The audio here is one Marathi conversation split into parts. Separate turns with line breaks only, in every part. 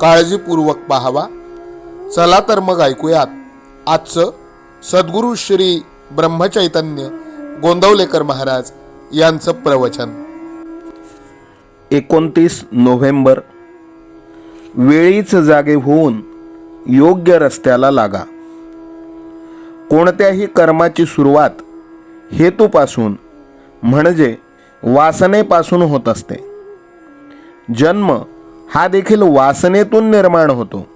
काळजीपूर्वक पाहावा. चला तर मग ऐकूयात. आजचं सद्गुरू श्री ब्रह्मचैतन्य गोंदवलेकर महाराज यांचं प्रवचन. एकोणतीस नोव्हेंबर. वेळीच जागे होऊन योग्य रस्त्याला लागा. कोणत्याही कर्माची सुरुवात हेतूपासून म्हणजे वासनेपासून होत असते. जन्म हा देखील वासनेतून निर्माण होतो.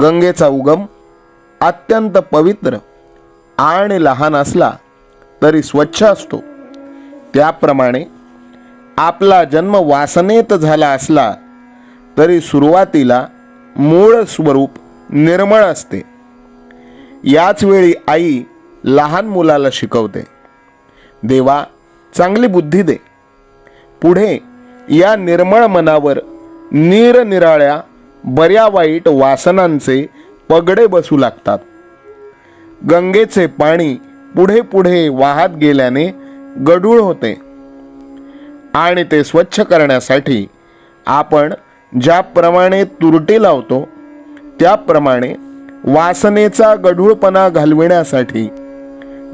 गंगेचा उगम अत्यंत पवित्र आणि लहान असला तरी स्वच्छ असतो. त्याप्रमाणे आपला जन्म वासनेत झाला असला तरी सुरुवातीला मूळ स्वरूप निर्मळ असते. याच वेळी आई लहान मुलाला शिकवते. देवा चांगली बुद्धी दे. पुढे या निर्मळ मनावर निरनिराळ्या बऱ्या वाईट वासनांचे पगडे बसू लागतात. गंगेचे पाणी पुढे पुढे वाहत गेल्याने गढूळ होते. आणि ते स्वच्छ करण्यासाठी आपण ज्याप्रमाणे तुरटी लावतो त्याप्रमाणे वासनेचा गढूळपणा घालविण्यासाठी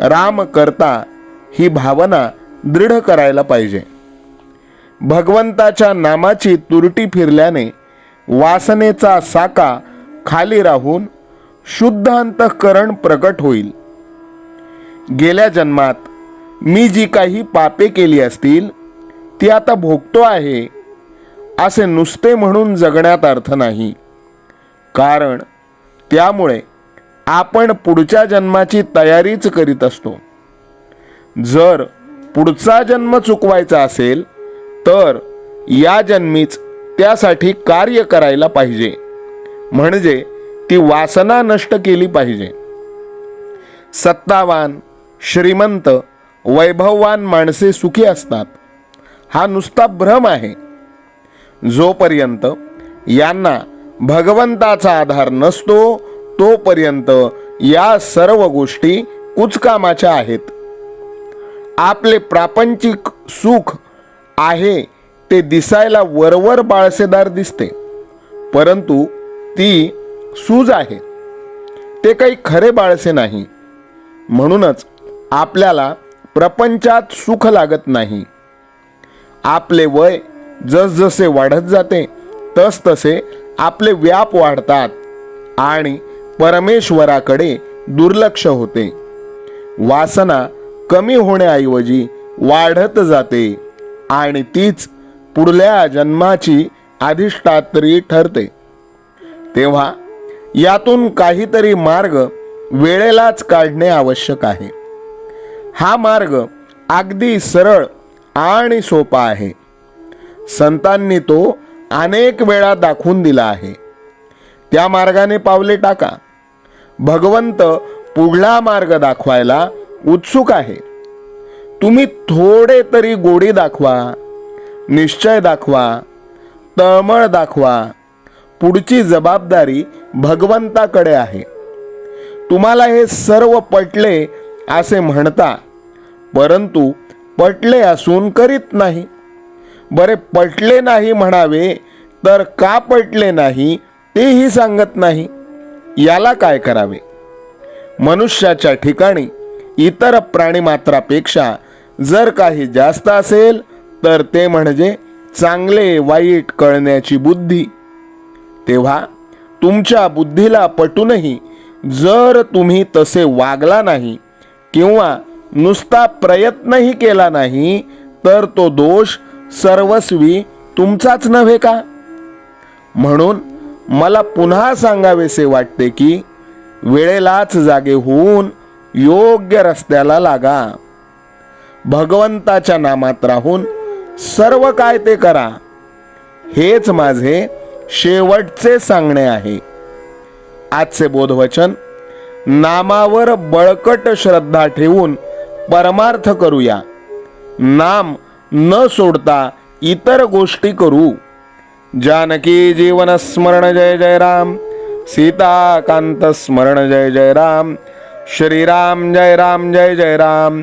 राम करता ही भावना दृढ करायला पाहिजे. भगवंताच्या नामाची तुरटी फिरल्याने वासनेचा साका खाली राहून शुद्ध अंतःकरण प्रकट होईल. गेल्या जन्मात मी जी काही पापे केली असतील ती आता भोगतो आहे असे नुसते म्हणून जगण्यात अर्थ नाही. कारण त्यामुळे आपण पुढच्या जन्माची तयारीच करीत असतो. जर पुढचा जन्म चुकवायचा असेल तर या जन्मीच त्यासाठी कार्य करायला पाहिजे. म्हणजे ती वासना नष्ट केली पाहिजे. सत्तावान श्रीमंत वैभववान माणसे सुखी असतात. हा नुसता भ्रम आहे. जोपर्यंत यांना भगवंताचा आधार नसतो तोपर्यंत या सर्व गोष्टी कुचकामाच्या आहेत. आपले प्रापंचिक सुख आहे ते दिसायला वरवर बाळसेदार दिसते. परंतु ती सूज आहे. ते काही खरे बाळसे नाही. म्हणूनच आपल्याला प्रपंचात सुख लागत नाही. आपले वय जसजसे वाढत जाते तसतसे आपले व्याप वाढतात आणि परमेश्वराकडे दुर्लक्ष होते. वासना कमी होण्याऐवजी वाढत जाते. आणि तीच पुढल्या जन्माची अधिष्ठात्री ठरते. तेव्हा यातून काहीतरी मार्ग वेळेलाच काढणे आवश्यक आहे. हा मार्ग अगदी सरळ आणि सोपा आहे. संतांनी तो अनेक वेळा दाखवून दिला आहे. त्या मार्गाने पावले टाका. भगवंत पुढला मार्ग दाखवायला उत्सुक आहे. तुम्ही थोडे तरी गोडी दाखवा निश्चय दाखवा तळमळ दाखवा. पुढची जबाबदारी भगवंताकडे आहे. तुम्हाला हे सर्व पटले असे म्हणता परंतु पटले असून करीत नाही. बरे पटले नाही म्हणावे तर का पटले नाही तेही सांगत नाही. याला काय करावे? मनुष्याच्या ठिकाणी इतर प्राणीमात्रापेक्षा जर काही जास्त असेल तर ते म्हणजे चांगले वाईट कळण्याची बुद्धी. तेव्हा तुमच्या बुद्धीला पटूनही जर तुम्ही तसे वागला नाही किंवा नुसता प्रयत्नही केला नाही तर तो दोष सर्वस्वी तुमचाच नव्हे का? म्हणून मला पुन्हा सांगावेसे वाटते की वेळेलाच जागे होऊन योग्य रस्त्याला लागा. भगवंताच्या नामात राहून सर्व काय ते करा. हेच माझे शेवटचे सांगणे आहे. आजचे बोधवचन नामावर बळकट श्रद्धा ठेवून परमार्थ करूया. नाम न सोडता इतर गोष्टी करू. जानकी जीवन स्मरण जय जय राम. सीताकांत स्मरण जय जय राम. श्रीराम जय राम जय जय राम.